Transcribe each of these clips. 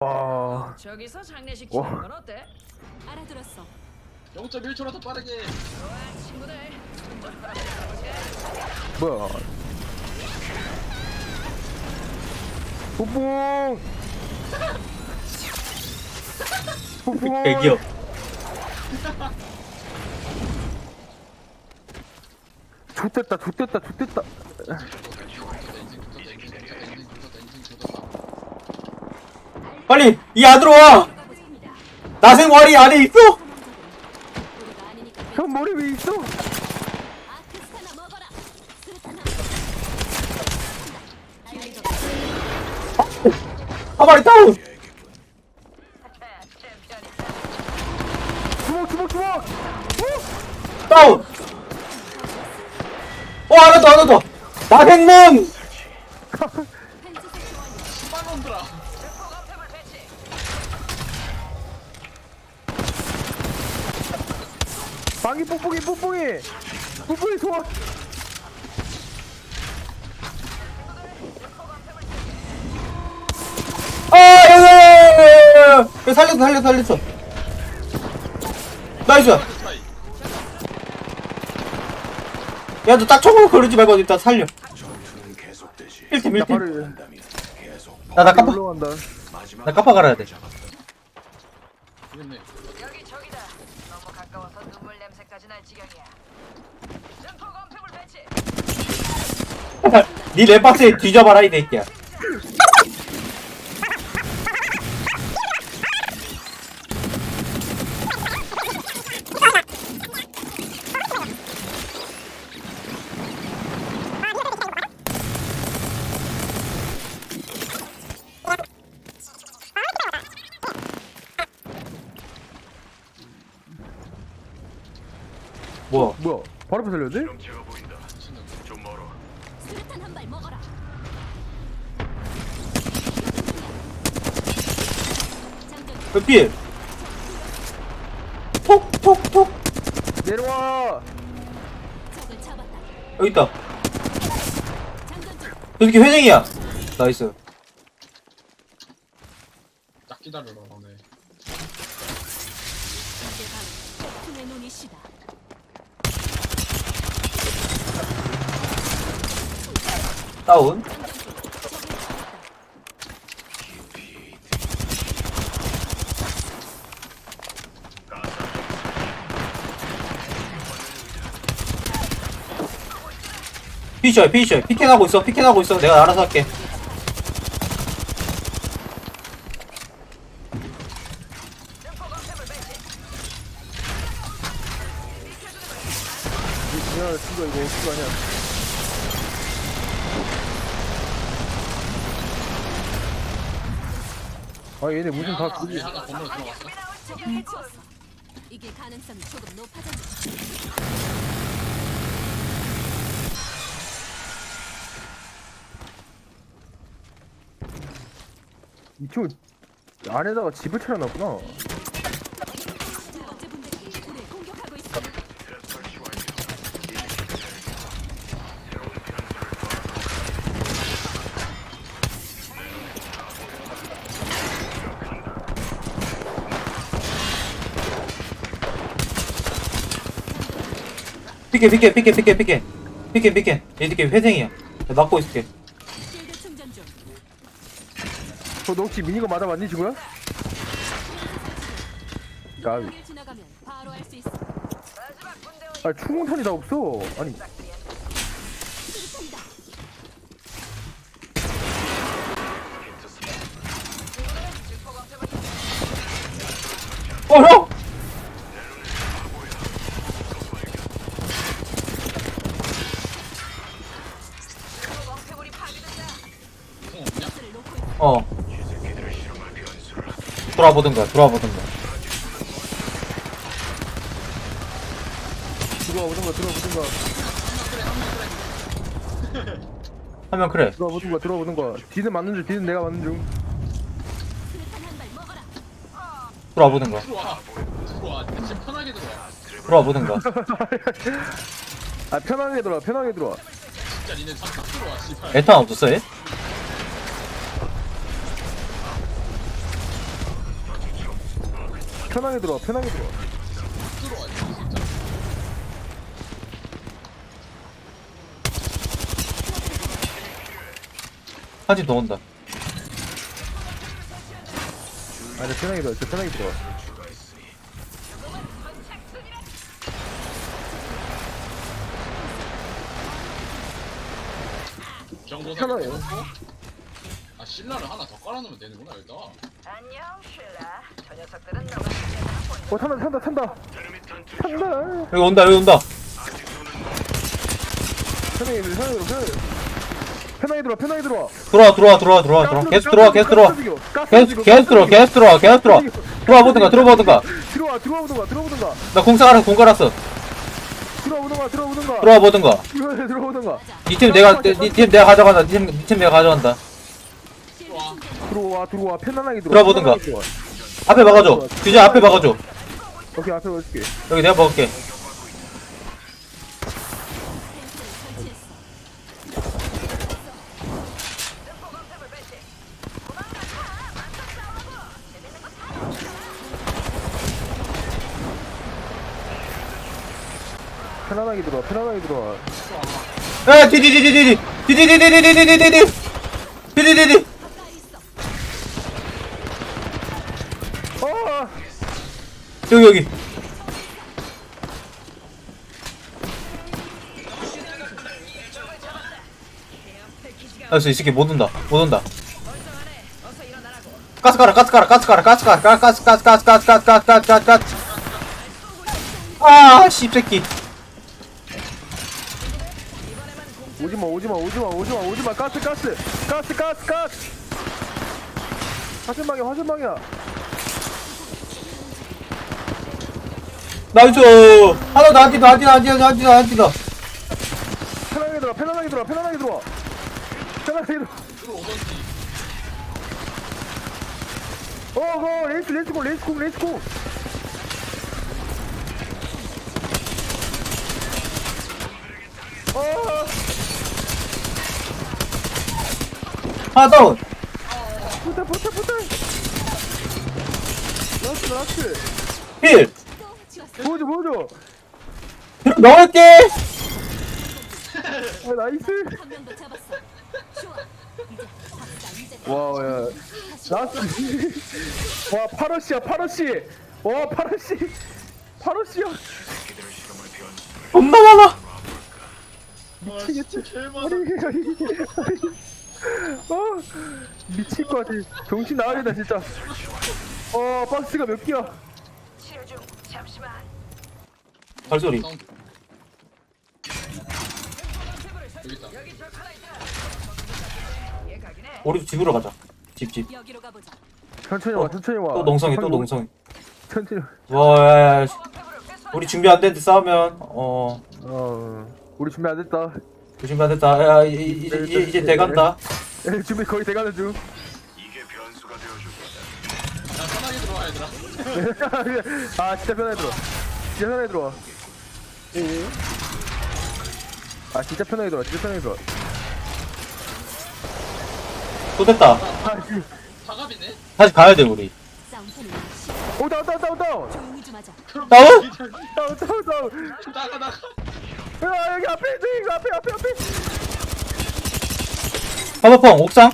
와. 저기서 장례식 와. 치는 건 어때? 알아들었어. 0.1초라도 빠르게 좋아 친구들 뭐야? 뽀뽕. 뽀뽕. 대기업 좋됐다, 좋됐다, 좋됐다. 빨리 이 안으로 와 나생 월이 안에 있어 형 머리 왜 있어? 아크스타나 먹어라. 스르타나. 킬리더 한 마리 다운 주먹, 주먹, 주먹. 다운 어 하나 더 하나 더 나생몬 방이 뽀뽕이, 뽀뽕이. 뽀뽕이 소원. 아 여기 여기, 여기 살렸어 살렸어 살렸어 나이스. 야 너딱 총으로 거르지 말고 일단 살려. 1팀 나 1팀 바로 나나 까파 올라간다. 나 까파 갈아야 돼. 이겼네 여기 저기다 너무 가까워서 눈물 냄새까지 날 지경이야 증폭 엄폐물 배치 니 랩박스에 뒤져봐라 이 새끼야 뭐야 뭐야? 바로 앞에 살려야 돼? 스르탄 한발 먹어라. 그필 톡 톡 톡 내려와. 적을 잡았다. 여기 있다 장전 중. 저 새끼 회쟁이야 나이스 딱 기다려라 너네 이제 바로 폭풍의 눈이 시다. 다운 장전 중. 적을 잡았다. 피셔 피셔 피켄하고 있어 피켄하고 있어 내가 알아서 할게 야, 친구 이거 어떻게 하냐? 아 얘네 무슨 다얘 그게 하나 건너로 들어갔어. 이길 가능성이 조금 높아졌네. 이쪽 안에다가 집을 차려놨구나. 피켄 피켄 피켄 피켄 피켄 피켄 피켄 얘 새끼 회쟁이야 내가 막고 있을게 실드 충전 중. 저너 혹시 미니건 맞아봤니 지구야? 나, 여길 지나가면 바로 알 수 있어. 마지막 군대원 아 충원탄이 다 없어. 아니 수류탄이다. 어 형! 어. 어 돌아보든가 돌아보든가 들어오든가 들어오든가 하면 그래 들어오든가 들어오든가. 뒤는 맞는 중, 뒤는 내가 맞는 먹어라. 돌아보든가 들어와 들어와 대체 편하게 들어와 돌아보든가 아 편하게 들어와, 편하게 들어와. 진짜 니네 잠깐 들어와 씨발 에탄 없었어 얘? 편하게 들어와 편하게 들어와. 한집 더 온다. 아니 편하게 들어와 진짜 편하게 들어와. 편하게. 아 신라를 하나 더 깔아놓으면 되는구나 여기다 안녕, 쉴라. 저 녀석들은 너가. 어 탄다 탄다 탄다 탄다 여기 온다, 여기 온다. 편하게 들어 편하게 들어 편하게 들어 편하게 들어와 들어와, 들어와, 들어와, 들어와, 들어와. 계속 들어와, 계속 들어와. 계속, 계속 들어와, 계속 들어와, 계속 들어와. 들어와 보든가, 들어와 보든가. 들어와 들어와 보든가 들어와 보든가 나 공사 알아서 공 깔았어. 들어와 보든가 들어와 보든가 들어와 보든가. 들어와 보든가 니팀 내가, 니팀 내가 가져간다. 니팀 내가 가져간다. 들어와 들어와 편안하게 들어와 들어와 보든가. 편안하게 들어와. 앞에 막아줘. 규제 앞에 막아줘. 오케이 앞에 볼게 여기 내가 먹을게. 편안하게 들어와 편안하게 들어와 에, 디디디디디디. 디디디디디디디디디. 디디디디. 어 여기, 여기. 알았어, 이 새끼 못 온다. 못 온다. 가스 가라, 가스 가라, 가스 가라, 가스 가라, 가스, 가스, 가스, 가스, 가스, 가스, 가스, 가스, 가스. 아, 씹새끼. 오지마 오지마 오지마 오지마 오지마 가스 가스 가스 가스 가스 화전방이야 화전방이야 나이스. 하나 한뒤 더, 한뒤 더, 한뒤 더. 편안하게 들어와 편안하게 들어와 편안하게 들어와 편안하게 들어와 들어오던지 어허 레이스 레이스고 레이스고 레이스고 어 하나 다운. 붙어 붙어 붙어 라스트 라스트 힐. 보여줘 보여줘. 넣을게. 아, 나이스. 한명더 잡았어. 좋아. 이제 박사 이제 와야. 라스트 와 파러시야 파러시. 와 파러시. 파러시야. 겁나 많아. 미치겠지. 개만 아니 아니 아니. 어 미칠 것 같아. 정신 나가겠다 진짜. 어 박스가 몇 개야 치료 중. 잠시만. 발소리. 사운드 여기 있다 얘 가긴 해. 우리도 집으로 가자. 집, 집. 여기로 가보자. 천천히 와 천천히 와 또 농성이, 또 농성이. 천천히 와, 야, 야. 페브를 회수하자. 우리 준비 안 됐는데 싸우면, 어, 어 우리 준비 안 됐다 우리 준비 안 됐다. 야, 이- 이- 이제, 이제, 이제 돼간다. 에, 준비 거의 돼가는 중야 편하게 들어와 얘들아 아 진짜 편하게 들어 진짜 편하게 들어와 아 진짜 편하게 들어와 진짜 편하게 들어와 또 됐다. 아 씨. 사갑이네 다시 가야 돼, 우리. 싸움터는 오 다운 다운 다운 다운 조용히 좀 하자. 다운? 다운 다운 다운 나가 나가 야 여기 앞에 있어 이거 앞에 앞에 앞에 파버펑, 옥상?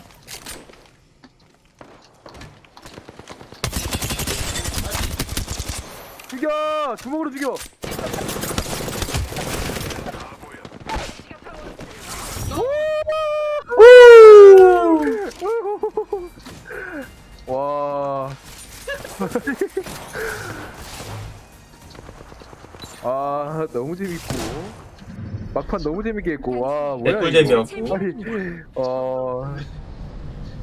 죽여 와. 아 너무 재밌고 막판 너무 재밌게 했고 와 뭐야 개꿀잼이었고. 이거. 아니 어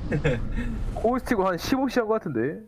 코스티고 한 15시 한것 같은데